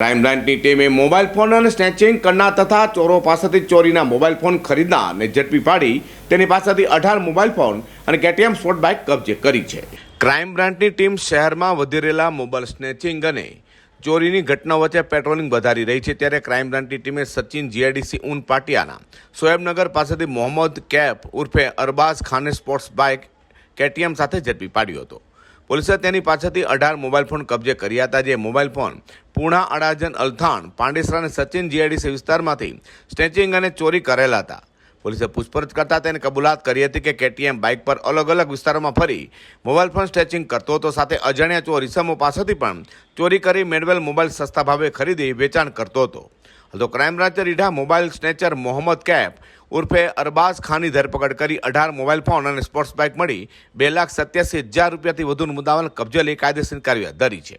Crime બ્રાન્ચની ટીમે mobile phone અને સ્નેચિંગ કરનાર તથા ચોરો પાસેથી ચોરીના મોબાઈલ ફોન ખરીદનારને ઝડપી પાડી તેની પાસેથી અઢાર મોબાઈલ ફોન અને કેટીએમ સ્પોર્ટ બાઇક કબજે કરી છે. ક્રાઇમ બ્રાન્ચની ટીમ શહેરમાં વધી રહેલા મોબાઈલ સ્નેચિંગ અને ચોરીની ઘટના વચ્ચે પેટ્રોલિંગ વધારી રહી છે ત્યારે ક્રાઇમ બ્રાન્ચની ટીમે સચિન જીઆઈડીસી ઉન પાટિયાના, સોએબનગર પાસેથી મોહમ્મદ કેફ ઉર્ફે અરબાઝ ખાને સ્પોર્ટ્સ બાઇક કેટીએમ સાથે ઝડપી પાડ્યો હતો. પોલીસે તેની પાસેથી અઢાર મોબાઈલ ફોન કબજે કર્યા હતા, જે મોબાઈલ ફોન પૂણા અડાજન અલથાણ, પાંડેસરા અને સચિન જીઆઈડીસી વિસ્તારમાંથી સ્ટેચિંગ અને ચોરી કરેલા હતા. પોલીસે પૂછપરછ કરતા તેને કબૂલાત કરી હતી કે કેટીએમ બાઇક પર અલગ અલગ વિસ્તારોમાં ફરી મોબાઈલ ફોન સ્ટેચિંગ કરતો હતો, સાથે અજાણ્યા ચોર ઇસમો પાસેથી પણ ચોરી કરી મેળવેલ મોબાઈલ સસ્તા ભાવે ખરીદી વેચાણ કરતો હતો. તો ક્રાઇમ બ્રાન્ચે રીઢા મોબાઈલ સ્નેચર મોહમ્મદ કેફ ઉર્ફે અરબાઝ ખાનની ધરપકડ કરી અઢાર મોબાઈલ ફોન અને સ્પોર્ટ્સ બાઇક મળી બે લાખ સત્યાસી હજાર રૂપિયાથી વધુનું મુદ્દામાલ કબજે લઈ કાયદેસર કાર્યવાહી ધરી છે.